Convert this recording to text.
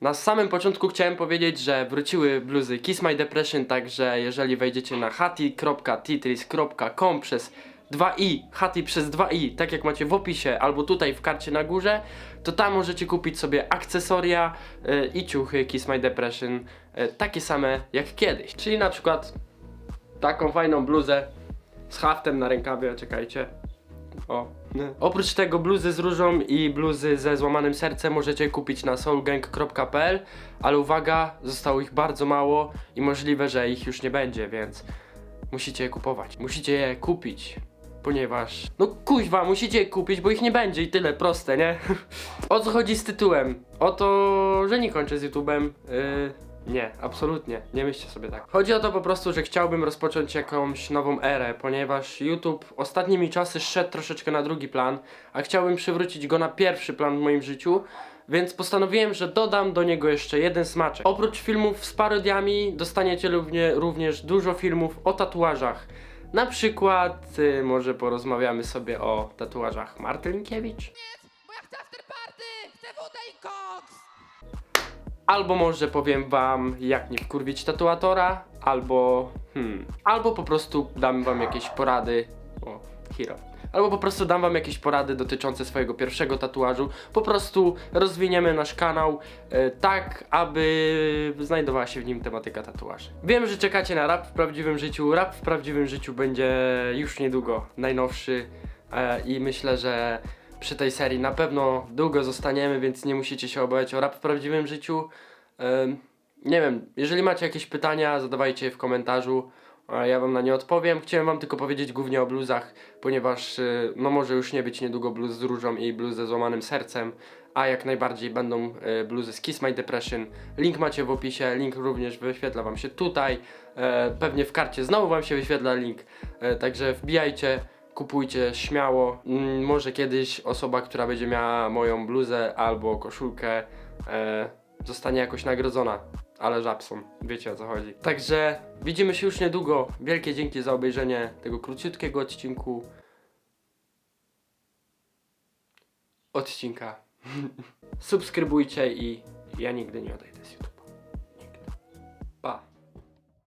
Na samym początku chciałem powiedzieć, że wróciły bluzy Kiss My Depression, także jeżeli wejdziecie na hati.titris.com przez 2i, hati przez 2i, tak jak macie w opisie albo tutaj w karcie na górze, to tam możecie kupić sobie akcesoria y, i ciuchy Kiss My Depression, y, takie same jak kiedyś. Czyli na przykład taką fajną bluzę z haftem na rękawie, czekajcie. O. Oprócz tego bluzy z różą i bluzy ze złamanym sercem możecie kupić na soulgang.pl, ale uwaga, zostało ich bardzo mało i możliwe, że ich już nie będzie, więc musicie je kupować. Musicie je kupić, ponieważ no kuźwa, musicie je kupić, bo ich nie będzie i tyle, proste, nie? o co chodzi z tytułem? O to, że nie kończę z YouTube'em. Yy... Nie, absolutnie, nie myślcie sobie tak. Chodzi o to po prostu, że chciałbym rozpocząć jakąś nową erę, ponieważ YouTube ostatnimi czasy szedł troszeczkę na drugi plan, a chciałbym przywrócić go na pierwszy plan w moim życiu, więc postanowiłem, że dodam do niego jeszcze jeden smaczek. Oprócz filmów z parodiami dostaniecie równie, również dużo filmów o tatuażach. Na przykład, y, może porozmawiamy sobie o tatuażach Marty Linkiewicz. Bo ja chcę afterparty! Chcę wódę i koks! Albo może powiem wam, jak nie wkurwić tatuatora, albo hmm, albo po prostu dam wam jakieś porady. O, hero. Albo po prostu dam wam jakieś porady dotyczące swojego pierwszego tatuażu. Po prostu rozwiniemy nasz kanał e, tak, aby znajdowała się w nim tematyka tatuaży. Wiem, że czekacie na rap w prawdziwym życiu. Rap w prawdziwym życiu będzie już niedługo najnowszy e, i myślę, że przy tej serii na pewno długo zostaniemy, więc nie musicie się obawiać o rap w prawdziwym życiu. Nie wiem, jeżeli macie jakieś pytania, zadawajcie je w komentarzu, a ja wam na nie odpowiem. Chciałem wam tylko powiedzieć głównie o bluzach, ponieważ y, no może już nie być niedługo bluz z różą i bluz ze złamanym sercem, a jak najbardziej będą y, bluzy z Kiss My Depression. Link macie w opisie, link również wyświetla wam się tutaj. E, pewnie w karcie znowu wam się wyświetla link, e, także wbijajcie kupujcie śmiało. Mm, może kiedyś osoba, która będzie miała moją bluzę albo koszulkę, e, zostanie jakoś nagrodzona. Ale żabson, wiecie o co chodzi. Także widzimy się już niedługo. Wielkie dzięki za obejrzenie tego króciutkiego odcinku. Odcinka. Subskrybujcie i ja nigdy nie odejdę z YouTube. Nigdy. Pa.